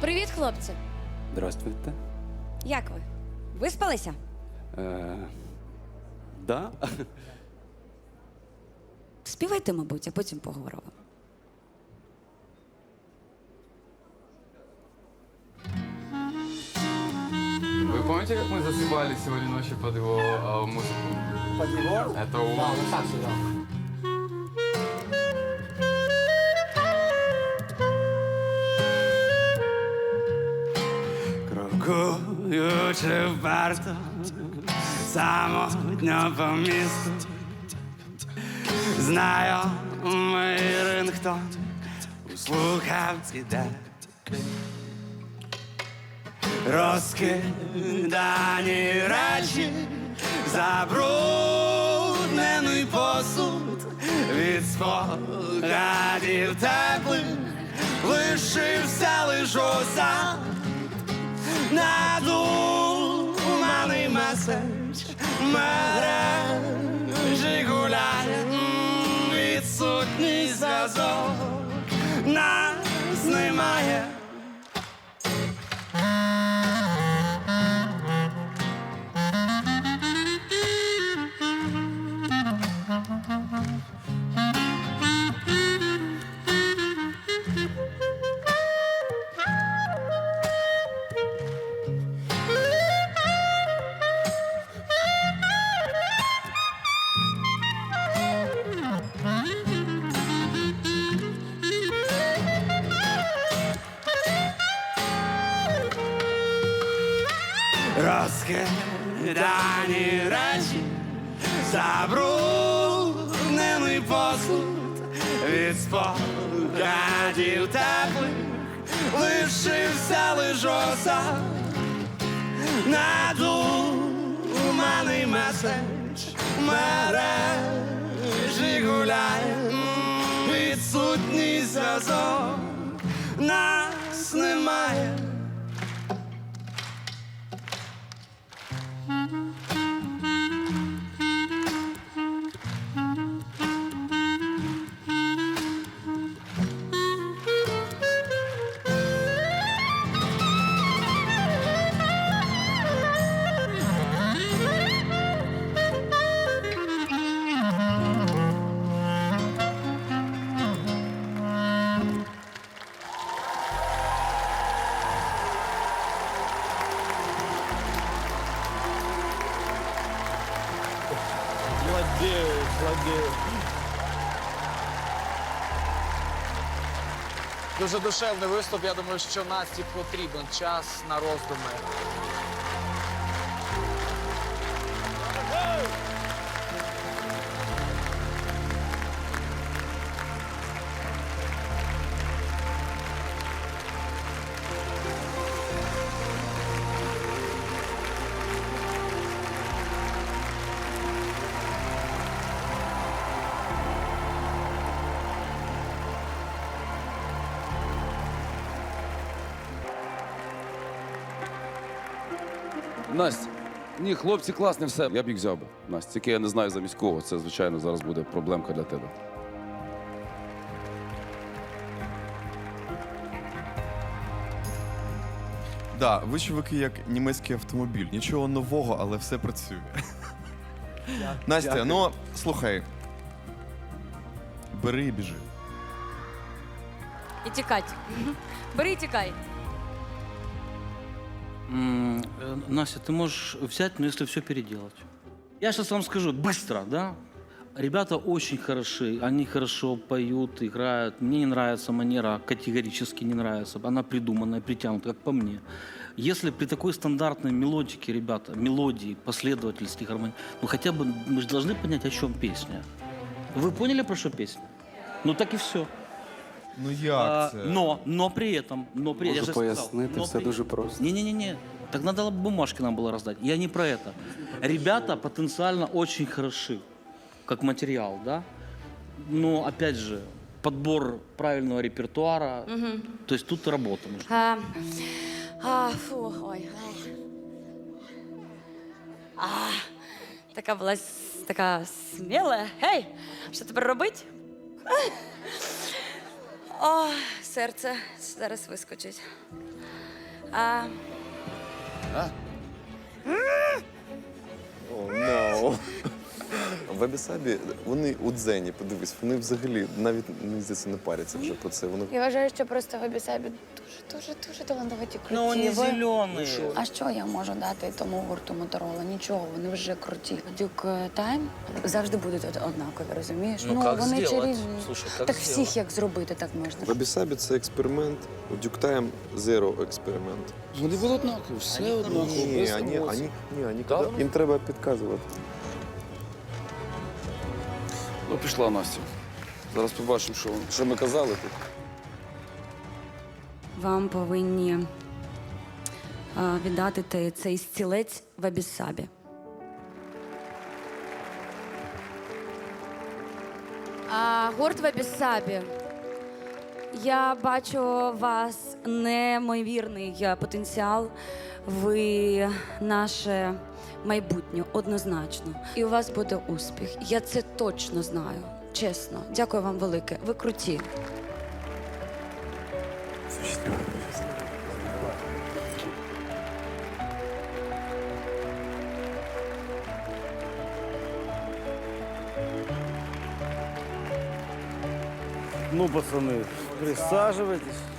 Привіт, хлопці. Здравствуйте. Як ви? Виспалися? Е, да? Співайте, мабуть, а потім поговоримо. Вы помните, как мы засыпали сегодня ночью под его а, музыку? Под него? Это у... Да, вот так сюда. Крокуючи вперто, самотньо по місту, знайомий рингтон у слухавці. Розкидані речі, забруднений посуд від спогадів теплих, лишився лиш осад. Надуманий меседж мережі Розкидані речі, забруднений посуд від спогадів теплих, лишився лиш осад, надуманий меседж мережі гуляє, відсутній зв'язок, нас немає. Дуже душевний виступ. Я думаю, що Насті потрібен час на роздуми. Настя, ні, хлопці класні, все. Я б їх взяв би. Настя, тільки я не знаю замість кого. Це, звичайно, зараз буде проблемка для тебе. Да, ви чуваки як німецький автомобіль. Нічого нового, але все працює. Настя, ну слухай. Бери і біжи. І тікать. Бери і тікай. Э, Настя, ты можешь взять, но если все переделать. Я сейчас вам скажу, быстро, да? Ребята очень хороши, они хорошо поют, играют. Мне не нравится манера, категорически не нравится. Она придуманная, притянута, как по мне. Если при такой стандартной мелодике, ребята, мелодии, последовательности, гармонии, ну хотя бы мы же должны понять, о чем песня. Вы поняли, про что песня? Ну так и все. Ну як це? но, но при этом, но при я Можу же сказал, пояснити, но все при- дуже просто. Не-не-не, так надо бумажки нам было раздать. Я не про это. Ребята потенциально очень хороши, как материал, да? Но, опять же, подбор правильного репертуара. То есть тут работа нужна. А, а, фу, ой. А, така була с- така сміла. Гей, що тепер робить? О, серце зараз вискочить. А, О, no. В Абісабі вони у дзені, подивись, вони взагалі навіть мені здається, не паряться вже про це. Вони Я вважаю, що просто в Абісабі дуже, дуже, дуже талановиті круті. Ну, они Ви- зеленые. А що я можу дати тому гурту Моторола? Нічого, вони вже круті. Дюк Тайм завжди будуть од- однакові, розумієш? Ну, как вони сделать? чарівні. Слушай, как так сделать? всіх як зробити так можна. в Абісабі це експеримент, у Дюктайм зеро експеримент. Вони були однакові, все однаково. Ні, без ані, емоцій. ані, ні, ані, Да? коли- їм треба підказувати. Ну, пішла Настя. Зараз побачимо, що, що ми казали тут. Вам повинні а, віддати те- цей стілець в Абісабі. А, гурт в Абісабі. Я бачу вас неймовірний потенціал. Ви наше майбутнє однозначно. І у вас буде успіх. Я це точно знаю. Чесно. Дякую вам велике. Ви круті. Ну, пацаны, присаживайтесь.